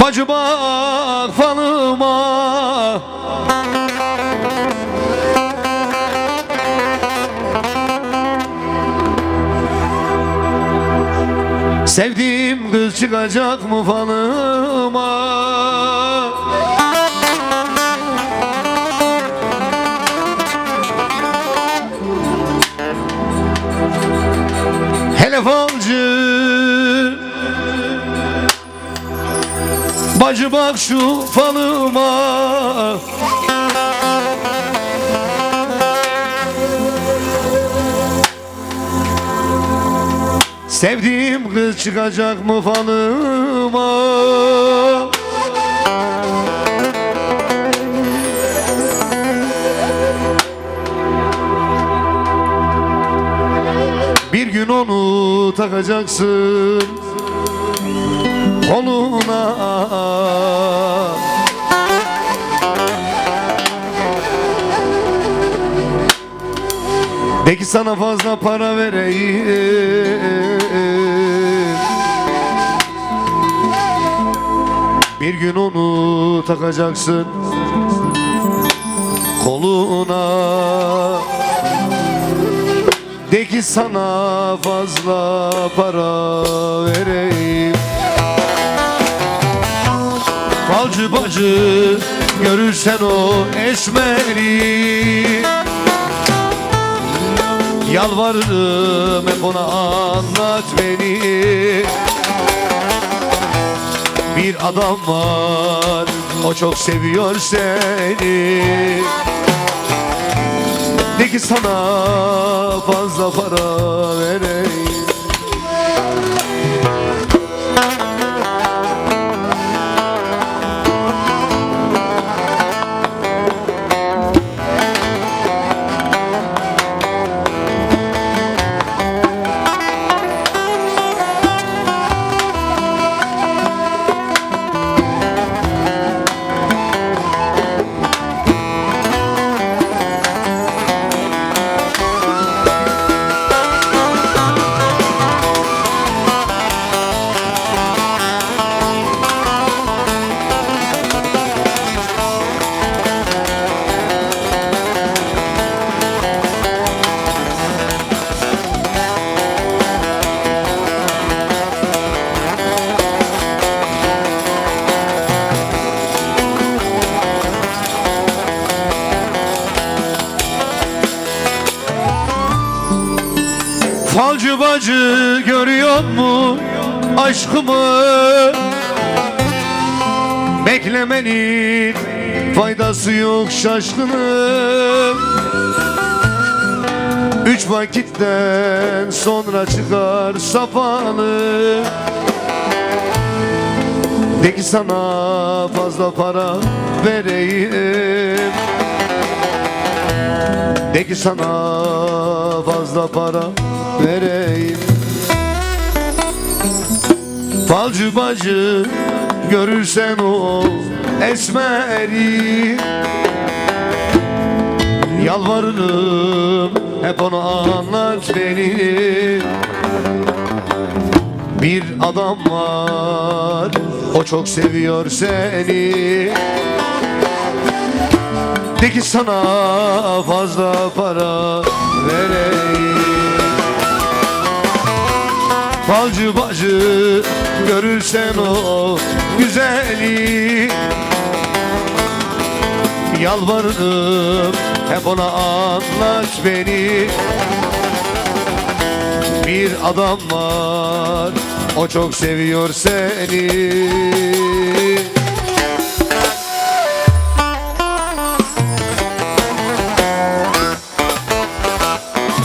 Bacı bak falıma. Sevdiğim kız çıkacak mı falıma Bacı bak şu falıma. Sevdiğim kız çıkacak mı falıma? Bir gün onu takacaksın koluna. De ki sana fazla para vereyim. Bir gün onu takacaksın koluna. De ki sana fazla para vereyim Falcı bacı görürsen o esmeri Yalvarırım hep ona anlat beni. Bir adam var o çok seviyor seni. De ki sana fazla para vereyim Falcı bacı görüyor mu aşkımı? Beklemenin faydası yok şaşkınım Üç vakitten sonra çıkar sapalı De ki sana fazla para vereyim. De ki sana fazla para vereyim. Falcı bacı görürsen o esmeri Yalvarırım hep ona anlat beni. Bir adam var o çok seviyor seni. De ki sana fazla para vereyim Falcı bacı görürsen o güzeli. Yalvarırım hep ona anlat beni. Bir adam var o çok seviyor seni